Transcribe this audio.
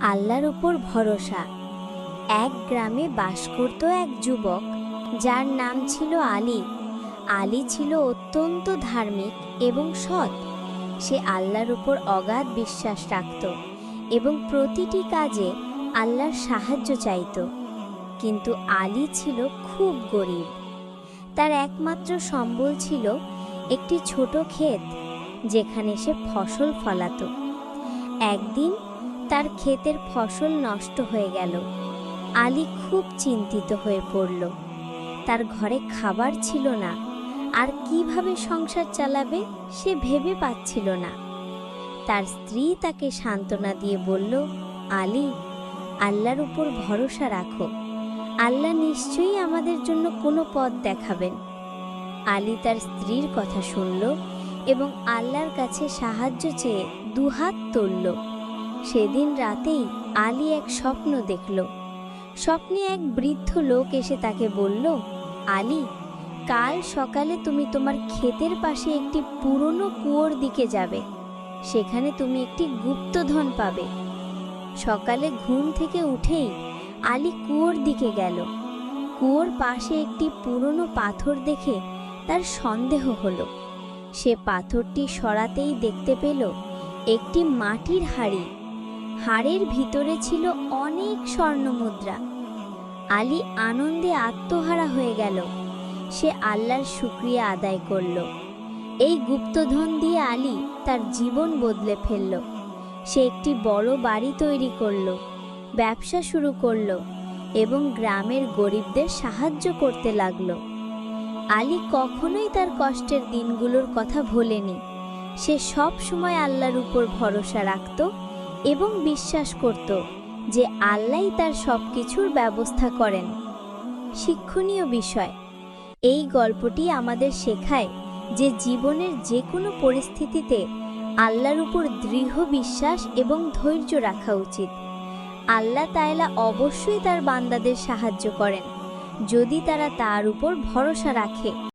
আল্লাহর উপর ভরসা। এক গ্রামে বাস করত এক যুবক, যার নাম ছিল আলী। আলী ছিল অত্যন্ত ধার্মিক এবং সৎ। সে আল্লাহর উপর অগাধ বিশ্বাস রাখত এবং প্রতিটি কাজে আল্লাহর সাহায্য চাইত। কিন্তু আলী ছিল খুব গরিব। তার একমাত্র সম্বল ছিল একটি ছোট ক্ষেত, যেখানে সে ফসল ফলাতো। একদিন তার ক্ষেতের ফসল নষ্ট হয়ে গেল। আলী খুব চিন্তিত হয়ে পড়ল। তার ঘরে খাবার ছিল না। আর কীভাবে সংসার চালাবে সে ভেবে পাচ্ছিল না। তার স্ত্রী তাকে সান্ত্বনা দিয়ে বলল, আলী, আল্লাহর উপর ভরসা রাখো। আল্লাহ নিশ্চয়ই আমাদের জন্য কোনো পথ দেখাবেন। আলী তার স্ত্রীর কথা শুনল এবং আল্লাহর কাছে সাহায্য চেয়ে দুহাত তুলল। সেদিন রাতেই আলী এক স্বপ্ন দেখল। স্বপ্নে এক বৃদ্ধ লোক এসে তাকে বলল, আলী, কাল সকালে তুমি তোমার ক্ষেতের পাশে একটি পুরনো কুয়োর দিকে যাবে। সেখানে তুমি একটি গুপ্তধন পাবে। সকালে ঘুম থেকে উঠেই আলী কুয়োর দিকে গেল। কুয়োর পাশে একটি পুরনো পাথর দেখে তার সন্দেহ হলো। সে পাথরটি সরাতেই দেখতে পেল একটি মাটির হাড়ি। হাড়ের ভিতরে ছিল অনেক স্বর্ণমুদ্রা। আলী আনন্দে আত্মহারা হয়ে গেল। সে আল্লাহর শুক্রিয়া আদায় করল। এই গুপ্তধন দিয়ে আলী তার জীবন বদলে ফেলল। সে একটি বড় বাড়ি তৈরি করল, ব্যবসা শুরু করল এবং গ্রামের গরিবদের সাহায্য করতে লাগল। আলী কখনোই তার কষ্টের দিনগুলোর কথা ভোলেনি। সে সব সময় আল্লাহর উপর ভরসা রাখত এবং বিশ্বাস করত যে আল্লাহই তার সব কিছুর ব্যবস্থা করেন। শিক্ষণীয় বিষয়, এই গল্পটি আমাদের শেখায় যে জীবনের যে কোনো পরিস্থিতিতে আল্লাহর উপর দৃঢ় বিশ্বাস এবং ধৈর্য রাখা উচিত। আল্লাহ তায়লা অবশ্যই তার বান্দাদের সাহায্য করেন, যদি তারা তার উপর ভরসা রাখে।